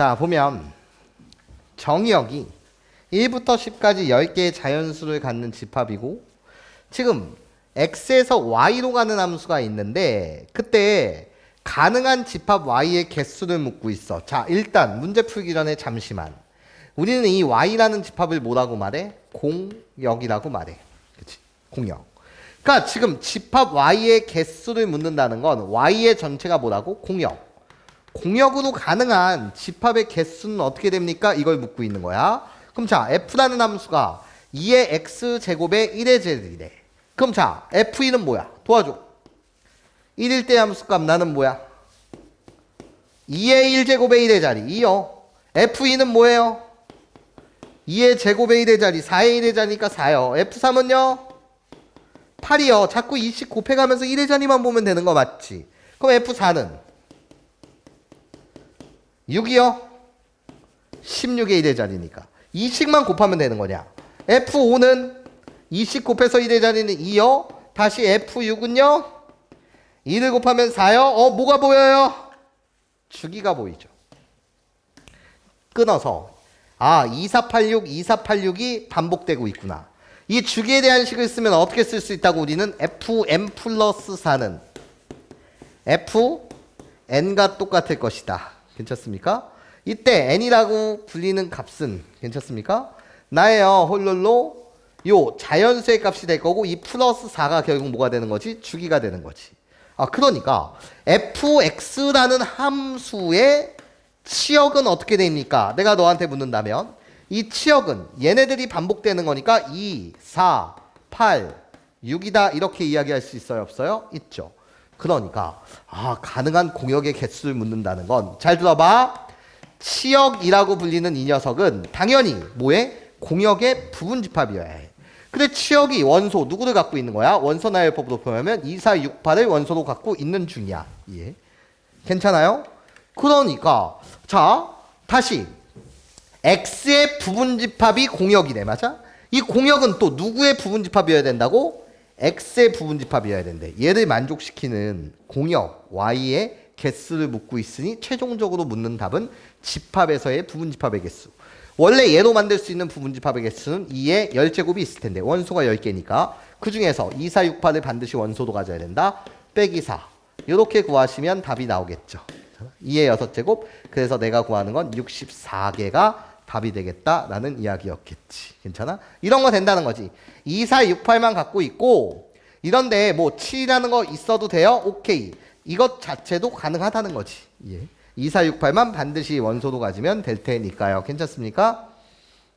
자, 보면 정의역이 1부터 10까지 10개의 자연수를 갖는 집합이고 지금 x에서 y로 가는 함수가 있는데 그때 가능한 집합 y의 개수를 묻고 있어. 자, 일단 문제 풀기 전에 잠시만. 우리는 이 y라는 집합을 뭐라고 말해? 공역이라고 말해. 그치? 공역. 그러니까 지금 집합 y의 개수를 묻는다는 건 y의 전체가 뭐라고? 공역. 공역으로 가능한 집합의 개수는 어떻게 됩니까? 이걸 묻고 있는 거야. 그럼 자, f라는 함수가 2의 x 제곱에 1의 제곱이래. 그럼 자, f2는 뭐야? 도와줘. 1일 때 함수값 나는 뭐야? 2의 1제곱에 1의 자리 2요. f2는 뭐예요? 2의 제곱에 1의 자리 4의 1의 자리니까 4요. f3은요? 8이요. 자꾸 2씩 곱해가면서 1의 자리만 보면 되는 거 맞지? 그럼 f4는 6이요? 16의 1의 자리니까 2씩만 곱하면 되는 거냐? f5는 2씩 곱해서 1의 자리는 2요. 다시 f6은요? 2를 곱하면 4요. 어, 뭐가 보여요? 주기가 보이죠. 끊어서 아, 2486, 2486이 반복되고 있구나. 이 주기에 대한 식을 쓰면 어떻게 쓸 수 있다고 우리는 fm 플러스 4는 fn과 똑같을 것이다. 괜찮습니까? 이때 n이라고 불리는 값은 괜찮습니까? 나예요. 홀롤로 요 자연수의 값이 될 거고 이 플러스 4가 결국 뭐가 되는 거지? 주기가 되는 거지. 아 그러니까 fx라는 함수의 치역은 어떻게 됩니까? 내가 너한테 묻는다면 이 치역은 얘네들이 반복되는 거니까 2, 4, 8, 6이다 이렇게 이야기할 수 있어요 없어요? 있죠. 그러니까 아 가능한 공역의 개수를 묻는다는 건 잘 들어봐 치역이라고 불리는 이 녀석은 당연히 뭐에 공역의 부분 집합이어야 해. 근데 치역이 원소 누구를 갖고 있는 거야? 원소 나열법으로 표현하면 2, 4, 6, 8을 원소로 갖고 있는 중이야. 예. 괜찮아요? 그러니까 자 다시 x의 부분 집합이 공역이네 맞아? 이 공역은 또 누구의 부분 집합이어야 된다고? X의 부분 집합이어야 된대. 얘를 만족시키는 공역 y의 개수를 묻고 있으니 최종적으로 묻는 답은 집합에서의 부분 집합의 개수. 원래 얘로 만들 수 있는 부분 집합의 개수는 2의 10제곱이 있을 텐데 원소가 10개니까 그 중에서 2, 4, 6, 8을 반드시 원소로 가져야 된다. 빼기 4. 이렇게 구하시면 답이 나오겠죠. 2의 6제곱. 그래서 내가 구하는 건 64개가 답이 되겠다라는 이야기였겠지. 괜찮아? 이런 거 된다는 거지. 2, 4, 6, 8만 갖고 있고 이런데 뭐 7이라는 거 있어도 돼요? 오케이. 이것 자체도 가능하다는 거지. 예. 2, 4, 6, 8만 반드시 원소로 가지면 될 테니까요. 괜찮습니까?